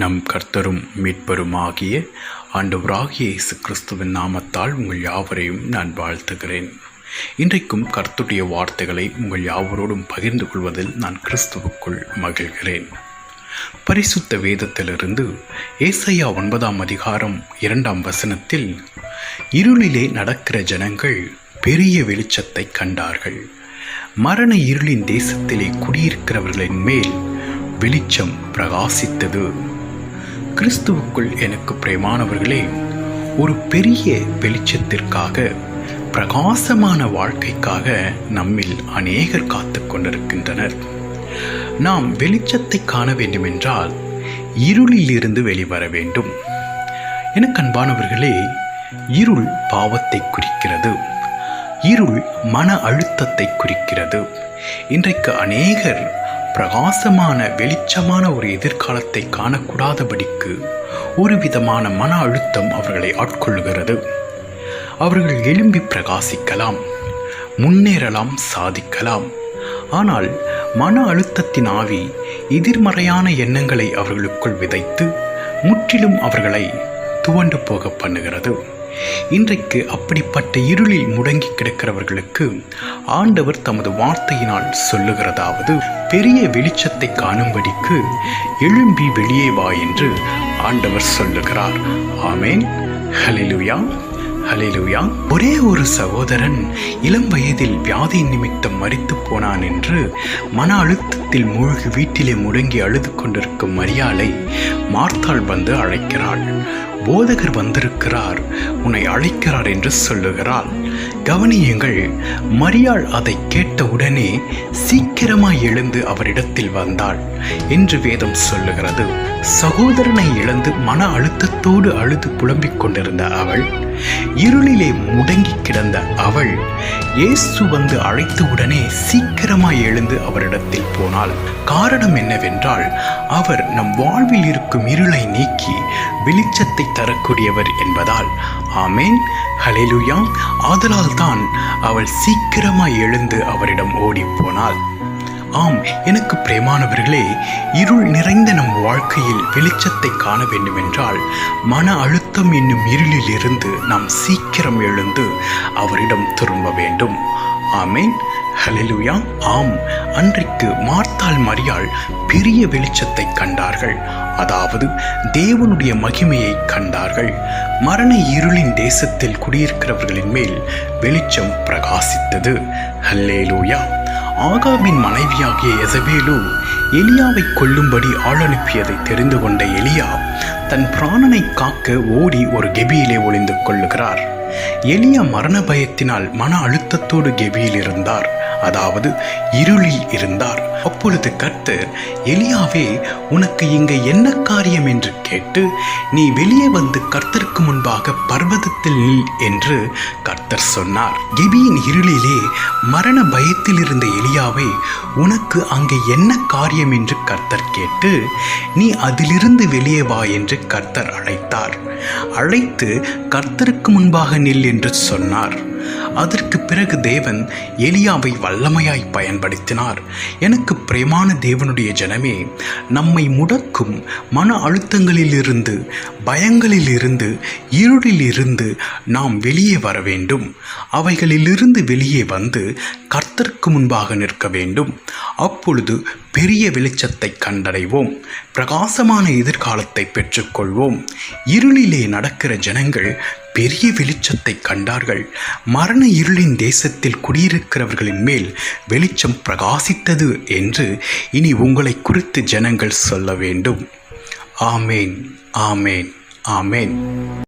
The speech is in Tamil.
நம் கர்த்தரும் மீட்பருமாகிய ஆண்டவராகிய இயேசு கிறிஸ்துவின் நாமத்தால் உங்கள் யாவரையும் நான் வாழ்த்துகிறேன். இன்றைக்கும் கர்த்துடைய வார்த்தைகளை உங்கள் யாவரோடும் பகிர்ந்து கொள்வதில் நான் கிறிஸ்துவுக்குள் மகிழ்கிறேன். பரிசுத்த வேதத்திலிருந்து ஏசையா ஒன்பதாம் அதிகாரம் இரண்டாம் வசனத்தில் இருளிலே நடக்கிற ஜனங்கள் பெரிய வெளிச்சத்தை கண்டார்கள். மரண இருளின் தேசத்திலே குடியிருக்கிறவர்களின் மேல் வெளிச்சம் பிரகாசித்தது. கிறிஸ்துவுக்குள் எனக்கு பிரேமானவர்களே ஒரு பெரிய வெளிச்சத்திற்காக பிரகாசமான வாழ்க்கைக்காக நம்மில் அநேகர் காத்து கொண்டிருக்கின்றனர். நாம் வெளிச்சத்தை காண வேண்டுமென்றால் இருளிலிருந்து வெளிவர வேண்டும். எனக்கு அன்பானவர்களே இருள் பாவத்தை குறிக்கிறது. இருள் மன அழுத்தத்தை குறிக்கிறது. இன்றைக்கு அநேகர் பிரகாசமான வெளிச்சமான ஒரு எதிர்காலத்தை காணக்கூடாதபடிக்கு ஒரு விதமான மன அழுத்தம் அவர்களை ஆட்கொள்கிறது அவர்கள் எழும்பி பிரகாசிக்கலாம் முன்னேறலாம் சாதிக்கலாம். ஆனால் மன அழுத்தத்தின் ஆவி எதிர்மறையான எண்ணங்களை அவர்களுக்குள் விதைத்து முற்றிலும் அவர்களை துவண்டு போக பண்ணுகிறது. இன்றைக்கு அப்படிப்பட்ட இருளில் முடங்கி கிடக்கிறவர்களுக்கு ஆண்டவர் தமது வார்த்தையினால் சொல்லுகிறதாவது பெரிய வெளிச்சத்தை காணும்படிக்கு எழும்பி வெளியே வா என்று ஆண்டவர் சொல்லுகிறார். ஆமேன். ஹலிலுயா ஹலிலுயா ஒரே ஒரு சகோதரன் இளம் வயதில் வியாதி நிமித்தம் மறித்து போனான் என்று மன அழுத்தத்தில் மூழ்கி வீட்டிலே முடங்கி அழுது கொண்டிருக்கும் மரியாளை மார்த்தாள் வந்து அழைக்கிறாள். போதகர் வந்திருக்கிறார். உன்னை அழைக்கிறார் என்று சொல்லுகிறாள். கவனியுங்கள் மரியாள் அதை கேட்டவுடனே சீக்கிரமாய் எழுந்து அவரிடத்தில் வந்தாள் என்று வேதம் சொல்லுகிறது. சகோதரனை இழந்து மன அழுத்தத்தோடு அழுது புலம்பிக் கொண்டிருந்த அவள் இருளிலே முடங்கி கிடந்த அவள் இயேசு வந்து அழைத்தவுடனே சீக்கிரமாய் எழுந்து அவரிடத்தில் போனாள். காரணம் என்னவென்றால் அவர் நம் வாழ்வில் இருக்கும் இருளை நீக்கி வெளிச்சத்தை தரக்கூடியவர் என்பதால். ஆமேன். ஹலேலுயா ஆதலால் தான் அவள் சீக்கிரமாய் எழுந்து அவரிடம் ஓடிப்போனாள் ஆம் எனக்கு பிரேமானவர்களே இருள் நிறைந்த நம் வாழ்க்கையில் வெளிச்சத்தை காண வேண்டுமென்றால் மன அழுத்தம் என்னும் இருளிலிருந்து நாம் சீக்கிரம் எழுந்து அவரிடம் திரும்ப வேண்டும். ஆமேன். ஹலெலுயா ஆம் அன்றைக்கு மார்த்தாள் மரியாள் பெரிய வெளிச்சத்தை கண்டார்கள். அதாவது தேவனுடைய மகிமையை கண்டார்கள். மரண இருளின் தேசத்தில் குடியிருக்கிறவர்களின் மேல் வெளிச்சம் பிரகாசித்தது. ஹல்லேலூயா ஆகாபின் மனைவியாகிய எசபேலு எலியாவை கொல்லும்படி ஆள் அனுப்பியதை தெரிந்து கொண்ட எலியா தன் பிராணனை காக்க ஓடி ஒரு கெபியிலே ஒளிந்து கொள்ளுகிறார். எலியா மரண பயத்தினால் மன அழுத்தத்தோடு கெபியில் இருந்தார் அதாவது இருளில் இருந்தார். அப்பொழுது கர்த்தர் எலியாவே உனக்கு இங்கே என்ன காரியம்? என்று கேட்டு நீ வெளியே வந்து கர்த்தருக்கு முன்பாக பர்வதத்தில் நில் என்று கர்த்தர் சொன்னார். கெபியின் இருளிலே மரண பயத்தில் இருந்த எலியாவை உனக்கு அங்கே என்ன காரியம்? என்று கர்த்தர் கேட்டு நீ அதிலிருந்து வெளியே வா என்று கர்த்தர் அழைத்தார். அழைத்து கர்த்தருக்கு முன்பாக நில் என்று சொன்னார். அதற்கு பிறகு தேவன் எலியாவை வல்லமையாய் பயன்படுத்தினார். எனக்கு பிரேமான தேவனுடைய ஜனமே நம்மை முடக்கும் மன அழுத்தங்களிலிருந்து பயங்களிலிருந்து இருளிலிருந்து நாம் வெளியே வர வேண்டும். அவைகளிலிருந்து வெளியே வந்து கர்த்தருக்கு முன்பாக நிற்க வேண்டும். அப்பொழுது பெரிய வெளிச்சத்தை கண்டடைவோம். பிரகாசமான எதிர்காலத்தை பெற்றுக்கொள்வோம். இருளிலே நடக்கிற ஜனங்கள் பெரிய வெளிச்சத்தை கண்டார்கள். மரண இருளின் தேசத்தில் குடியிருக்கிறவர்களின் மேல் வெளிச்சம் பிரகாசித்தது என்று இனி உங்களை குறித்து ஜனங்கள் சொல்ல வேண்டும். ஆமேன் ஆமேன் ஆமேன்.